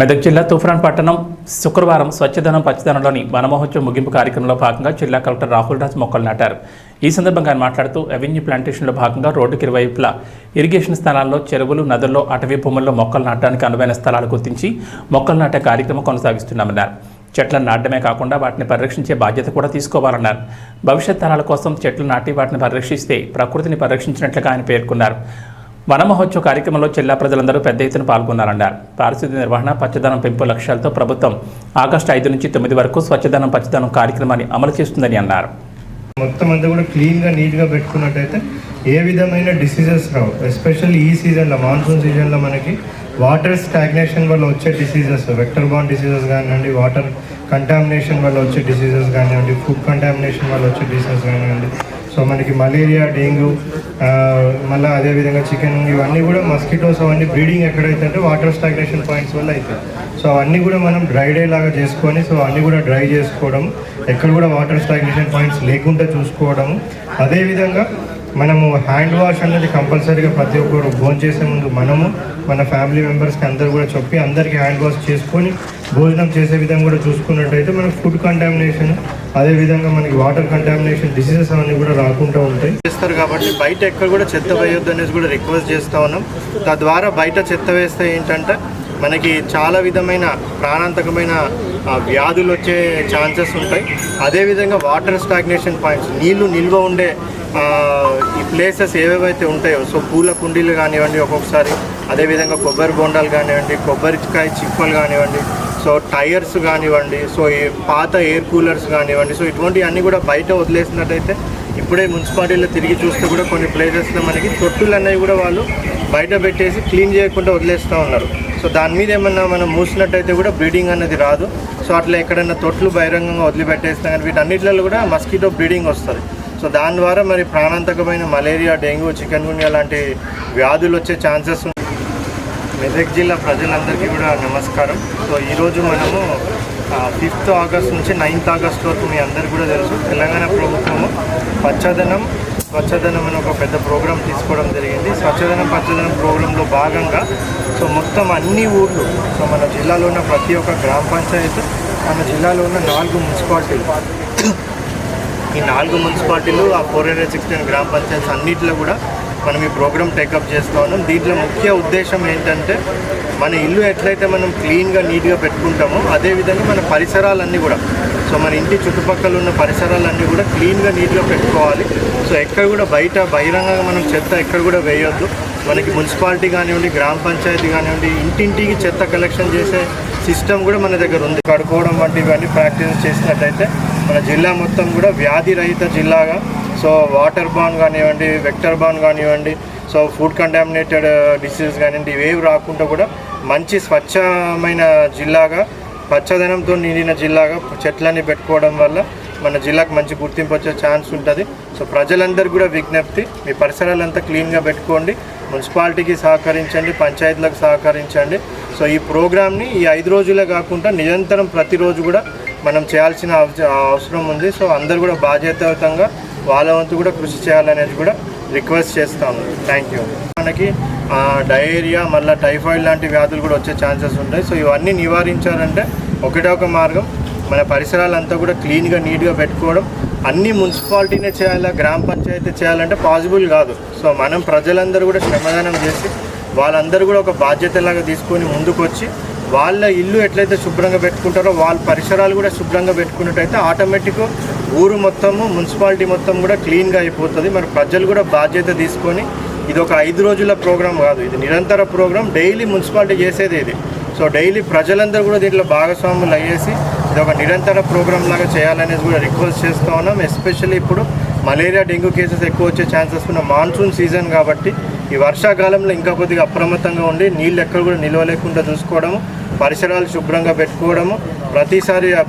మెదక్ జిల్లా తుఫాన్ పట్టణం శుక్రవారం స్వచ్ఛదనం పచ్చదనంలోని వనమహోత్సవ ముగింపు కార్యక్రమంలో భాగంగా జిల్లా కలెక్టర్ రాహుల్ రాజ్ మొక్కలు నాటారు. ఈ సందర్భంగా ఆయన మాట్లాడుతూ అవెన్యూ ప్లాంటేషన్లో భాగంగా రోడ్డుకి ఇరువైపులా ఇరిగేషన్ స్థలాల్లో చెరువులు నదుల్లో అటవీ భూముల్లో మొక్కలు నాటడానికి అనువైన స్థలాలు గుర్తించి మొక్కలు నాటే కార్యక్రమం కొనసాగిస్తున్నామన్నారు. చెట్లను నాటడమే కాకుండా వాటిని పరిరక్షించే బాధ్యత కూడా తీసుకోవాలన్నారు. భవిష్యత్ తరాల కోసం చెట్లు నాటి వాటిని పరిరక్షిస్తే ప్రకృతిని పరిరక్షించినట్లుగా ఆయన పేర్కొన్నారు. వనమహోత్సవ కార్యక్రమంలో జిల్లా ప్రజలందరూ పెద్ద ఎత్తున పాల్గొన్నారన్నారు. పారిశుద్ధ్య నిర్వహణ పచ్చదనం పెంపు లక్ష్యాలతో ప్రభుత్వం ఆగస్టు ఐదు నుంచి తొమ్మిది వరకు స్వచ్ఛదనం పచ్చదనం కార్యక్రమాన్ని అమలు చేస్తుందని అన్నారు. మొత్తం అంతా కూడా క్లీన్గా నీట్గా పెట్టుకున్నట్టయితే ఏ విధమైన డిసీజెస్ రావు. ఎస్పెషల్లీ ఈ సీజన్లో మాన్సూన్ సీజన్లో మనకి వాటర్ స్టాగ్నేషన్ వల్ల వచ్చే డిసీజెస్ వెక్టర్ బాన్ డిసీజెస్ కానివ్వండి వాటర్ కంటామినేషన్ వల్ల వచ్చే డిసీజెస్ కానివ్వండి ఫుడ్ కంటామినేషన్ వల్ల వచ్చే డిసీజెస్ కానివ్వండి సో మనకి మలేరియా డెంగ్యూ మళ్ళీ అదేవిధంగా చికెన్ ఇవన్నీ కూడా మస్కిటోస్ అవన్నీ బ్రీడింగ్ ఎక్కడైతే అంటే వాటర్ స్టాగ్నేషన్ పాయింట్స్ వల్ల అవుతాయి సో అవన్నీ కూడా మనం డ్రై డే లాగా చేసుకొని సో అన్నీ కూడా డ్రై చేసుకోవడం ఎక్కడ కూడా వాటర్ స్టాగ్నేషన్ పాయింట్స్ లేకుండా చూసుకోవడం. అదేవిధంగా మనము హ్యాండ్ వాష్ అనేది కంపల్సరీగా ప్రతి ఒక్కరు భోజనం చేసే ముందు మనము మన ఫ్యామిలీ మెంబర్స్కి అందరు కూడా చెప్పి అందరికీ హ్యాండ్ వాష్ చేసుకొని భోజనం చేసే విధంగా కూడా చూసుకున్నట్టయితే మనకు ఫుడ్ కంటామినేషన్ అదేవిధంగా మనకి వాటర్ కంటామినేషన్ డిసీజెస్ అవన్నీ కూడా రాకుండా ఉంటాయి. చేస్తారు కాబట్టి బయట ఎక్కడ కూడా చెత్త వేయొద్దు అనేసి కూడా రిక్వెస్ట్ చేస్తూ ఉన్నాం. తద్వారా బయట చెత్త వేస్తే ఏంటంటే మనకి చాలా విధమైన ప్రాణాంతకమైన వ్యాధులు వచ్చే ఛాన్సెస్ ఉంటాయి. అదేవిధంగా వాటర్ స్టాగ్నేషన్ పాయింట్స్ నీళ్ళు నిల్వ ఉండే ఈ ప్లేసెస్ ఏవేవైతే ఉంటాయో సో పూల కుండీలు కానివ్వండి ఒక్కొక్కసారి అదేవిధంగా కొబ్బరి బొండాలు కానివ్వండి కొబ్బరికాయ చిప్పలు కానివ్వండి సో టైర్స్ కానివ్వండి సో ఈ పాత ఎయిర్ కూలర్స్ కానివ్వండి సో ఇటువంటివి అన్నీ కూడా బయట వదిలేసినట్టయితే ఇప్పుడే మున్సిపాలిటీలో తిరిగి చూస్తే కూడా కొన్ని ప్లేసెస్లో మనకి తొట్టులు అనేవి కూడా వాళ్ళు బయట పెట్టేసి క్లీన్ చేయకుండా వదిలేస్తూ ఉన్నారు. సో దాని మీద ఏమన్నా మనం మూసినట్టయితే కూడా బ్రీడింగ్ అనేది రాదు. సో అట్లా ఎక్కడైనా తొట్లు బహిరంగంగా వదిలిపెట్టేస్తాం కానీ వీటన్నిటిలో కూడా మస్కిటో బ్రీడింగ్ వస్తుంది. సో దాని ద్వారా మరి ప్రాణాంతకమైన మలేరియా డెంగ్యూ చికెన్ గున్యా లాంటి వ్యాధులు వచ్చే ఛాన్సెస్ మెదక్ జిల్లా ప్రజలందరికీ కూడా నమస్కారం. సో ఈరోజు మనము ఫిఫ్త్ ఆగస్ట్ నుంచి నైన్త్ ఆగస్ట్ వరకు మీ అందరు కూడా తెలుసు. తెలంగాణ ప్రభుత్వము పచ్చదనం స్వచ్ఛదనం అని ఒక పెద్ద ప్రోగ్రాం తీసుకోవడం జరిగింది. స్వచ్ఛదనం పచ్చదనం ప్రోగ్రాంలో భాగంగా సో మొత్తం అన్ని ఊర్లు సో మన జిల్లాలో ఉన్న ప్రతి ఒక్క గ్రామ పంచాయతీ మన జిల్లాలో ఉన్న నాలుగు మున్సిపాలిటీలు. ఈ నాలుగు మున్సిపాలిటీలు ఆ ఫోర్ హండ్రెడ్ సిక్స్టీన్ గ్రామ పంచాయతీస్ అన్నింటిలో కూడా మనం ఈ ప్రోగ్రామ్ టేకప్ చేస్తూ ఉన్నాం దీంట్లో ముఖ్య ఉద్దేశం ఏంటంటే మన ఇల్లు ఎట్లయితే మనం క్లీన్గా నీట్గా పెట్టుకుంటామో అదేవిధంగా మన పరిసరాలన్నీ కూడా. సో మన ఇంటి చుట్టుపక్కల ఉన్న పరిసరాలన్నీ కూడా క్లీన్గా నీట్గా పెట్టుకోవాలి. సో ఎక్కడ కూడా బయట బహిరంగంగా మనం చెత్త ఎక్కడ కూడా వేయొద్దు. మనకి మున్సిపాలిటీ కానివ్వండి గ్రామ పంచాయతీ కానివ్వండి ఇంటింటికి చెత్త కలెక్షన్ చేసే సిస్టమ్ కూడా మన దగ్గర ఉంది. కడుక్కోవడం వంటివన్నీ ప్రాక్టీస్ చేసినట్టయితే మన జిల్లా మొత్తం కూడా వ్యాధి రహిత జిల్లాగా. సో వాటర్ బాన్ కానివ్వండి వెక్టర్ బాన్ కానివ్వండి సో ఫుడ్ కంటామినేటెడ్ డిసీజెస్ కానివ్వండి ఇవేవి రాకుండా కూడా మంచి స్వచ్ఛమైన జిల్లాగా పచ్చదనంతో నిండిన జిల్లాగా చెట్లని పెట్టుకోవడం వల్ల మన జిల్లాకు మంచి గుర్తింపు వచ్చే ఛాన్స్ ఉంటుంది. సో ప్రజలందరూ కూడా విజ్ఞప్తి మీ పరిసరాలంతా క్లీన్గా పెట్టుకోండి మున్సిపాలిటీకి సహకరించండి పంచాయతీలకు సహకరించండి. సో ఈ ప్రోగ్రామ్ని ఈ ఐదు రోజులే కాకుండా నిరంతరం ప్రతిరోజు కూడా మనం చేయాల్సిన అవసరం ఉంది. సో అందరు కూడా బాధ్యతాయుతంగా వాళ్ళ వంతు కూడా కృషి చేయాలనేది కూడా రిక్వెస్ట్ చేస్తాము. Thank you. మనకి డయేరియా మళ్ళీ టైఫాయిడ్ లాంటి వ్యాధులు కూడా వచ్చే ఛాన్సెస్ ఉంటాయి. సో ఇవన్నీ నివారించాలంటే ఒకటే ఒక మార్గం. మన పరిసరాలంతా కూడా క్లీన్గా నీట్గా పెట్టుకోవడం. అన్ని మున్సిపాలిటీనే చేయాలా? గ్రామ పంచాయతీ చేయాలంటే పాసిబుల్ కాదు. సో మనం ప్రజలందరూ కూడా శ్రమదానం చేసి వాళ్ళందరూ కూడా ఒక బాధ్యతలాగా తీసుకొని ముందుకు వచ్చి వాళ్ళ ఇల్లు ఎట్లయితే శుభ్రంగా పెట్టుకుంటారో వాళ్ళ పరిసరాలు కూడా శుభ్రంగా పెట్టుకున్నట్టయితే ఆటోమేటిక్ ఊరు మొత్తము మున్సిపాలిటీ మొత్తం కూడా క్లీన్గా అయిపోతుంది. మరి ప్రజలు కూడా బాధ్యత తీసుకొని ఇది ఒక ఐదు రోజుల ప్రోగ్రామ్ కాదు ఇది నిరంతర ప్రోగ్రామ్ డైలీ మున్సిపాలిటీ చేసేది ఇది. సో డైలీ ప్రజలందరూ కూడా దీంట్లో భాగస్వాములు అయ్యేసి ఇది ఒక నిరంతర ప్రోగ్రామ్ లాగా చేయాలనేది కూడా రిక్వెస్ట్ చేస్తూ ఉన్నాం. ఎస్పెషల్లీ ఇప్పుడు మలేరియా డెంగ్యూ కేసెస్ ఎక్కువ వచ్చే ఛాన్సెస్ ఉన్న మాన్సూన్ సీజన్ కాబట్టి ఈ వర్షాకాలంలో ఇంకా కొద్దిగా అప్రమత్తంగా ఉండి నీళ్ళు ఎక్కడ కూడా నిల్వ లేకుండా చూసుకోవడము పరిసరాలు శుభ్రంగా పెట్టుకోవడము ప్రతిసారి ఆ